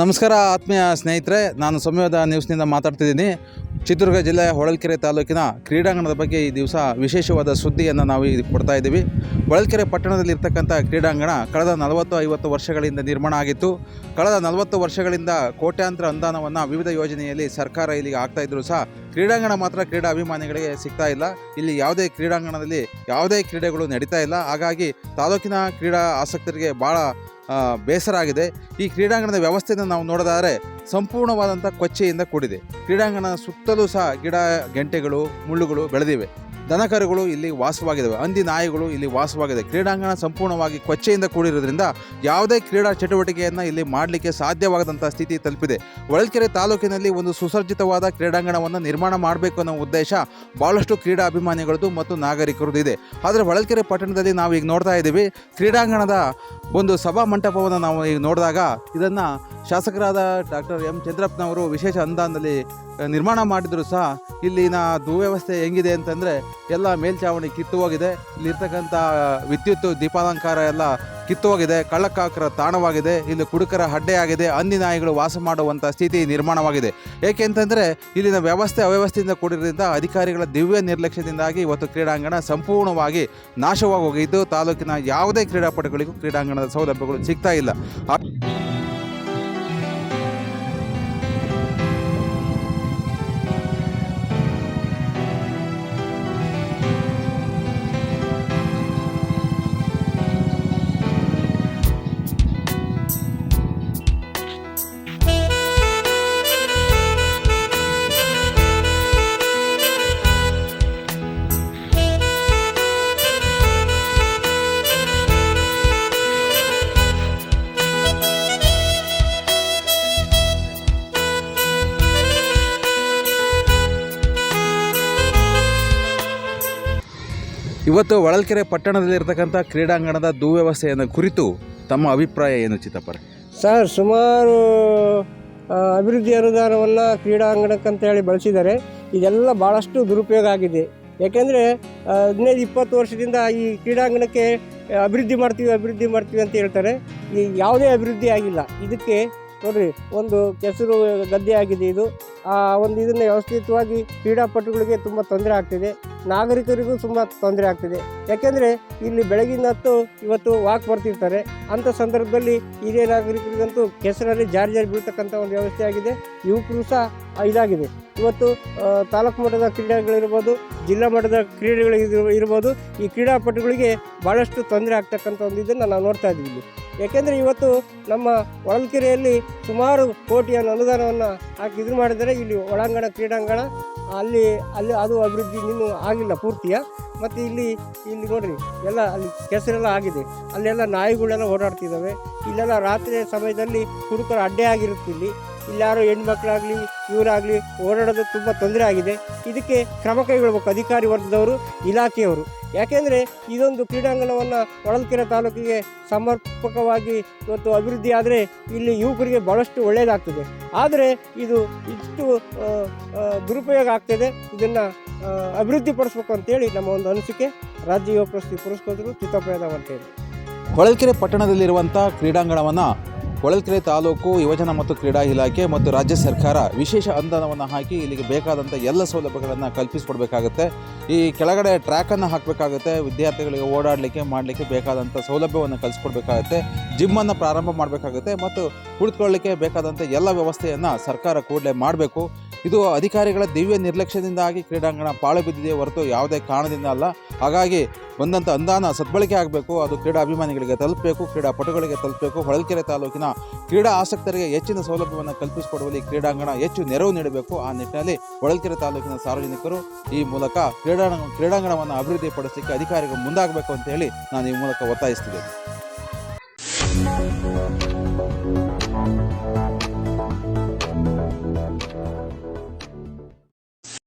ನಮಸ್ಕಾರ ಆತ್ಮೀಯ ಸ್ನೇಹಿತರೆ. ನಾನು ಸಂಯೋದ ನ್ಯೂಸ್ನಿಂದ ಮಾತಾಡ್ತಿದ್ದೀನಿ. ಚಿತ್ರದುರ್ಗ ಜಿಲ್ಲೆಯ ಹೊಳಲ್ಕೆರೆ ತಾಲೂಕಿನ ಕ್ರೀಡಾಂಗಣದ ಬಗ್ಗೆ ಈ ದಿವಸ ವಿಶೇಷವಾದ ಸುದ್ದಿಯನ್ನು ನಾವು ಇಲ್ಲಿ ಕೊಡ್ತಾ ಇದ್ದೀವಿ. ಹೊಳಲ್ಕೆರೆ ಪಟ್ಟಣದಲ್ಲಿ ಇರ್ತಕ್ಕಂಥ ಕ್ರೀಡಾಂಗಣ ಕಳೆದ ನಲವತ್ತು ಐವತ್ತು ವರ್ಷಗಳಿಂದ ನಿರ್ಮಾಣ ಆಗಿತ್ತು. ಕಳೆದ ನಲವತ್ತು ವರ್ಷಗಳಿಂದ ಕೋಟ್ಯಾಂತರ ಅನುದಾನವನ್ನು ವಿವಿಧ ಯೋಜನೆಯಲ್ಲಿ ಸರ್ಕಾರ ಇಲ್ಲಿಗೆ ಆಗ್ತಾ ಇದ್ದರೂ ಸಹ ಕ್ರೀಡಾಂಗಣ ಮಾತ್ರ ಕ್ರೀಡಾ ಅಭಿಮಾನಿಗಳಿಗೆ ಸಿಗ್ತಾ ಇಲ್ಲ. ಇಲ್ಲಿ ಯಾವುದೇ ಕ್ರೀಡಾಂಗಣದಲ್ಲಿ ಯಾವುದೇ ಕ್ರೀಡೆಗಳು ನಡೀತಾ ಇಲ್ಲ. ಹಾಗಾಗಿ ತಾಲೂಕಿನ ಕ್ರೀಡಾ ಆಸಕ್ತರಿಗೆ ಭಾಳ ಬೇಸರ ಆಗಿದೆ. ಈ ಕ್ರೀಡಾಂಗಣದ ವ್ಯವಸ್ಥೆಯನ್ನು ನಾವು ನೋಡೋದಾದರೆ ಸಂಪೂರ್ಣವಾದಂಥ ಕೊಚ್ಚೆಯಿಂದ ಕೂಡಿದೆ. ಕ್ರೀಡಾಂಗಣ ಸುತ್ತಲೂ ಸಹ ಗಿಡ, ಗೆಂಟೆಗಳು, ಮುಳ್ಳುಗಳು ಬೆಳೆದಿವೆ. ದನಕರುಗಳು ಇಲ್ಲಿ ವಾಸವಾಗಿದ್ದಾವೆ. ಹಂದಿ ನಾಯಿಗಳು ಇಲ್ಲಿ ವಾಸವಾಗಿದೆ ಕ್ರೀಡಾಂಗಣ ಸಂಪೂರ್ಣವಾಗಿ ಕೊಚ್ಚೆಯಿಂದ ಕೂಡಿರೋದ್ರಿಂದ ಯಾವುದೇ ಕ್ರೀಡಾ ಚಟುವಟಿಕೆಯನ್ನು ಇಲ್ಲಿ ಮಾಡಲಿಕ್ಕೆ ಸಾಧ್ಯವಾಗದಂಥ ಸ್ಥಿತಿ ತಲುಪಿದೆ. ಹೊಳಲ್ಕೆರೆ ತಾಲೂಕಿನಲ್ಲಿ ಒಂದು ಸುಸಜ್ಜಿತವಾದ ಕ್ರೀಡಾಂಗಣವನ್ನು ನಿರ್ಮಾಣ ಮಾಡಬೇಕು ಅನ್ನೋ ಉದ್ದೇಶ ಭಾಳಷ್ಟು ಕ್ರೀಡಾ ಅಭಿಮಾನಿಗಳದ್ದು ಮತ್ತು ನಾಗರಿಕರದ್ದು ಇದೆ. ಆದರೆ ಹೊಳಲ್ಕೆರೆ ಪಟ್ಟಣದಲ್ಲಿ ನಾವು ಈಗ ನೋಡ್ತಾ ಇದ್ದೀವಿ, ಕ್ರೀಡಾಂಗಣದ ಒಂದು ಸಭಾ ಮಂಟಪವನ್ನು ನಾವು ಈಗ ನೋಡಿದಾಗ ಇದನ್ನು ಶಾಸಕರಾದ ಡಾಕ್ಟರ್ ಎಂ ಚಂದ್ರಪ್ಪನವರು ವಿಶೇಷ ಅನುದಾನದಲ್ಲಿ ನಿರ್ಮಾಣ ಮಾಡಿದರೂ ಸಹ ಇಲ್ಲಿನ ದುವ್ಯವಸ್ಥೆ ಹೆಂಗಿದೆ ಅಂತಂದರೆ ಎಲ್ಲ ಮೇಲ್ಛಾವಣಿ ಕಿತ್ತು ಹೋಗಿದೆ ಇಲ್ಲಿರ್ತಕ್ಕಂಥ ವಿದ್ಯುತ್, ದೀಪಾಲಂಕಾರ ಎಲ್ಲ ಕಿತ್ತು ಹೋಗಿದೆ ಕಳ್ಳಕಾಕರ ತಾಣವಾಗಿದೆ. ಇಲ್ಲಿ ಕುಡುಕರ ಅಡ್ಡೆಯಾಗಿದೆ ಹಂದಿ ನಾಯಿಗಳು ವಾಸ ಮಾಡುವಂಥ ಸ್ಥಿತಿ ನಿರ್ಮಾಣವಾಗಿದೆ. ಏಕೆಂತಂದರೆ ಇಲ್ಲಿನ ವ್ಯವಸ್ಥೆ ಅವ್ಯವಸ್ಥೆಯಿಂದ ಕೂಡಿರೋದ್ರಿಂದ ಅಧಿಕಾರಿಗಳ ದಿವ್ಯ ನಿರ್ಲಕ್ಷ್ಯದಿಂದಾಗಿ ಇವತ್ತು ಕ್ರೀಡಾಂಗಣ ಸಂಪೂರ್ಣವಾಗಿ ನಾಶವಾಗಿ ಹೋಗಿದ್ದು ತಾಲೂಕಿನ ಯಾವುದೇ ಕ್ರೀಡಾಪಟುಗಳಿಗೂ ಕ್ರೀಡಾಂಗಣದ ಸೌಲಭ್ಯಗಳು ಸಿಗ್ತಾ ಇಲ್ಲ. ಇವತ್ತು ಹೊಳಲ್ಕೆರೆ ಪಟ್ಟಣದಲ್ಲಿರ್ತಕ್ಕಂಥ ಕ್ರೀಡಾಂಗಣದ ದುವ್ಯವಸ್ಥೆಯನ್ನು ಕುರಿತು ತಮ್ಮ ಅಭಿಪ್ರಾಯ ಏನು ಚಿತ್ತಪ್ಪರೆ? ಸರ್, ಸುಮಾರು ಅಭಿವೃದ್ಧಿ ಅನುದಾನವನ್ನು ಕ್ರೀಡಾಂಗಣಕ್ಕಂತ ಹೇಳಿ ಬಳಸಿದ್ದಾರೆ ಇದೆಲ್ಲ ಭಾಳಷ್ಟು ದುರುಪಯೋಗ ಆಗಿದೆ. ಯಾಕೆಂದರೆ ಹದಿನೈದು, ಇಪ್ಪತ್ತು ವರ್ಷದಿಂದ ಈ ಕ್ರೀಡಾಂಗಣಕ್ಕೆ ಅಭಿವೃದ್ಧಿ ಮಾಡ್ತೀವಿ ಅಭಿವೃದ್ಧಿ ಮಾಡ್ತೀವಿ ಅಂತ ಹೇಳ್ತಾರೆ. ಈ ಯಾವುದೇ ಅಭಿವೃದ್ಧಿ ಆಗಿಲ್ಲ. ಇದಕ್ಕೆ ನೋಡ್ರಿ, ಒಂದು ಕೆಸರು ಗದ್ದೆ ಆಗಿದೆ ಇದು. ಆ ಒಂದು ಇದನ್ನು ವ್ಯವಸ್ಥಿತವಾಗಿ ಕ್ರೀಡಾಪಟುಗಳಿಗೆ ತುಂಬ ತೊಂದರೆ ಆಗ್ತಿದೆ. ನಾಗರಿಕರಿಗೂ ತುಂಬ ತೊಂದರೆ ಆಗ್ತಿದೆ. ಯಾಕೆಂದರೆ ಇಲ್ಲಿ ಬೆಳಗಿನ ಹೊತ್ತು ಇವತ್ತು ವಾಕ್ ಬರ್ತಿರ್ತಾರೆ. ಅಂಥ ಸಂದರ್ಭದಲ್ಲಿ ಹಿರಿಯ ನಾಗರಿಕರಿಗಂತೂ ಕೆಸರಲ್ಲಿ ಜಾರಿ ಜಾರಿ ಬೀಳ್ತಕ್ಕಂಥ ಒಂದು ವ್ಯವಸ್ಥೆ ಆಗಿದೆ. ಯುವಕರು ಸಹ ಇದಾಗಿದೆ. ಇವತ್ತು ತಾಲೂಕು ಮಟ್ಟದ ಕ್ರೀಡೆಗಳಿರ್ಬೋದು ಜಿಲ್ಲಾ ಮಟ್ಟದ ಕ್ರೀಡೆಗಳು ಇರ್- ಇರ್ಬೋದು, ಈ ಕ್ರೀಡಾಪಟುಗಳಿಗೆ ಭಾಳಷ್ಟು ತೊಂದರೆ ಆಗ್ತಕ್ಕಂಥ ಒಂದು ಇದನ್ನು ನಾವು ನೋಡ್ತಾ ಇದ್ದೀವಿ ಯಾಕೆಂದರೆ ಇವತ್ತು ನಮ್ಮ ಹೊಳಲ್ಕೆರೆಯಲ್ಲಿ ಸುಮಾರು ಕೋಟಿಯ ಅನುದಾನವನ್ನು ಹಾಕಿ ಇದು ಮಾಡಿದರೆ ಇಲ್ಲಿ ಒಳಾಂಗಣ, ಕ್ರೀಡಾಂಗಣ, ಅಲ್ಲಿ ಅಲ್ಲಿ ಅದು ಅಭಿವೃದ್ಧಿ ಇನ್ನೂ ಆಗಿಲ್ಲ ಪೂರ್ತಿಯ. ಮತ್ತು ಇಲ್ಲಿ ಇಲ್ಲಿ ನೋಡಿರಿ, ಎಲ್ಲ ಅಲ್ಲಿ ಕೆಸರೆಲ್ಲ ಆಗಿದೆ. ಅಲ್ಲೆಲ್ಲ ನಾಯಿಗಳೆಲ್ಲ ಓಡಾಡ್ತಿದ್ದಾವೆ. ಇಲ್ಲೆಲ್ಲ ರಾತ್ರಿ ಸಮಯದಲ್ಲಿ ಹುಡುಕರು ಅಡ್ಡೆ ಆಗಿರುತ್ತೆ ಇಲ್ಲಿ ಇಲ್ಲಾರು ಹೆಣ್ಮಕ್ಳಾಗಲಿ, ಇವರಾಗಲಿ ಓಡಾಡೋದು ತುಂಬ ತೊಂದರೆ ಆಗಿದೆ. ಇದಕ್ಕೆ ಕ್ರಮ ಕೈಗೊಳ್ಬೇಕು ಅಧಿಕಾರಿ ವರ್ಗದವರು, ಇಲಾಖೆಯವರು. ಯಾಕೆಂದರೆ ಇದೊಂದು ಕ್ರೀಡಾಂಗಣವನ್ನು ಹೊಳಲ್ಕೆರೆ ತಾಲೂಕಿಗೆ ಸಮರ್ಪಕವಾಗಿ ಇವತ್ತು ಅಭಿವೃದ್ಧಿ ಆದರೆ ಇಲ್ಲಿ ಯುವಕರಿಗೆ ಭಾಳಷ್ಟು ಒಳ್ಳೆಯದಾಗ್ತದೆ ಆದರೆ ಇದು ಇಷ್ಟು ದುರುಪಯೋಗ ಆಗ್ತದೆ. ಇದನ್ನು ಅಭಿವೃದ್ಧಿಪಡಿಸ್ಬೇಕು ಅಂತೇಳಿ ನಮ್ಮ ಒಂದು ಅನಿಸಿಕೆ. ರಾಜ್ಯ ಯುವ ಪ್ರಶಸ್ತಿ ಪುರಸ್ಕೃತರು ಅಂತೇಳಿ ಹೊಳಲ್ಕೆರೆ ಪಟ್ಟಣದಲ್ಲಿರುವಂಥ ಕ್ರೀಡಾಂಗಣವನ್ನು ಹೊಳಲ್ಕೆರೆ ತಾಲೂಕು ಯುವಜನ ಮತ್ತು ಕ್ರೀಡಾ ಇಲಾಖೆ ಮತ್ತು ರಾಜ್ಯ ಸರ್ಕಾರ ವಿಶೇಷ ಅನುದಾನವನ್ನು ಹಾಕಿ ಇಲ್ಲಿಗೆ ಬೇಕಾದಂಥ ಎಲ್ಲ ಸೌಲಭ್ಯಗಳನ್ನು ಕಲ್ಪಿಸಿಕೊಡ್ಬೇಕಾಗುತ್ತೆ. ಈ ಕೆಳಗಡೆ ಟ್ರ್ಯಾಕನ್ನು ಹಾಕಬೇಕಾಗುತ್ತೆ. ವಿದ್ಯಾರ್ಥಿಗಳಿಗೆ ಓಡಾಡಲಿಕ್ಕೆ, ಮಾಡಲಿಕ್ಕೆ ಬೇಕಾದಂಥ ಸೌಲಭ್ಯವನ್ನು ಕಲಿಸ್ಕೊಡ್ಬೇಕಾಗುತ್ತೆ. ಜಿಮ್ಮನ್ನು ಪ್ರಾರಂಭ ಮಾಡಬೇಕಾಗುತ್ತೆ ಮತ್ತು ಕುಳಿತುಕೊಳ್ಳಲಿಕ್ಕೆ ಬೇಕಾದಂಥ ಎಲ್ಲ ವ್ಯವಸ್ಥೆಯನ್ನು ಸರ್ಕಾರ ಕೂಡಲೇ ಮಾಡಬೇಕು. ಇದು ಅಧಿಕಾರಿಗಳ ದಿವ್ಯ ನಿರ್ಲಕ್ಷ್ಯದಿಂದಾಗಿ ಕ್ರೀಡಾಂಗಣ ಪಾಳು ಬಿದ್ದಿದೆ ಹೊರತು ಯಾವುದೇ ಕಾರಣದಿಂದ ಅಲ್ಲ. ಹಾಗಾಗಿ ಬಂದಂಥ ಅನುದಾನ ಸದ್ಬಳಕೆ ಆಗಬೇಕು, ಅದು ಕ್ರೀಡಾ ಅಭಿಮಾನಿಗಳಿಗೆ ತಲುಪಬೇಕು ಕ್ರೀಡಾಪಟುಗಳಿಗೆ ತಲುಪಬೇಕು. ಹೊಳಲ್ಕೆರೆ ತಾಲೂಕಿನ ಕ್ರೀಡಾ ಆಸಕ್ತರಿಗೆ ಹೆಚ್ಚಿನ ಸೌಲಭ್ಯವನ್ನು ಕಲ್ಪಿಸಿಕೊಡುವಲ್ಲಿ ಕ್ರೀಡಾಂಗಣ ಹೆಚ್ಚು ನೆರವು ನೀಡಬೇಕು. ಆ ನಿಟ್ಟಿನಲ್ಲಿ ಹೊಳಲ್ಕೆರೆ ತಾಲೂಕಿನ ಸಾರ್ವಜನಿಕರು ಈ ಮೂಲಕ ಕ್ರೀಡಾ ಕ್ರೀಡಾಂಗಣವನ್ನು ಅಭಿವೃದ್ಧಿಪಡಿಸಲಿಕ್ಕೆ ಅಧಿಕಾರಿಗಳು ಮುಂದಾಗಬೇಕು ಅಂತ ಹೇಳಿ ನಾನು ಈ ಮೂಲಕ ಒತ್ತಾಯಿಸ್ತಿದ್ದೇನೆ.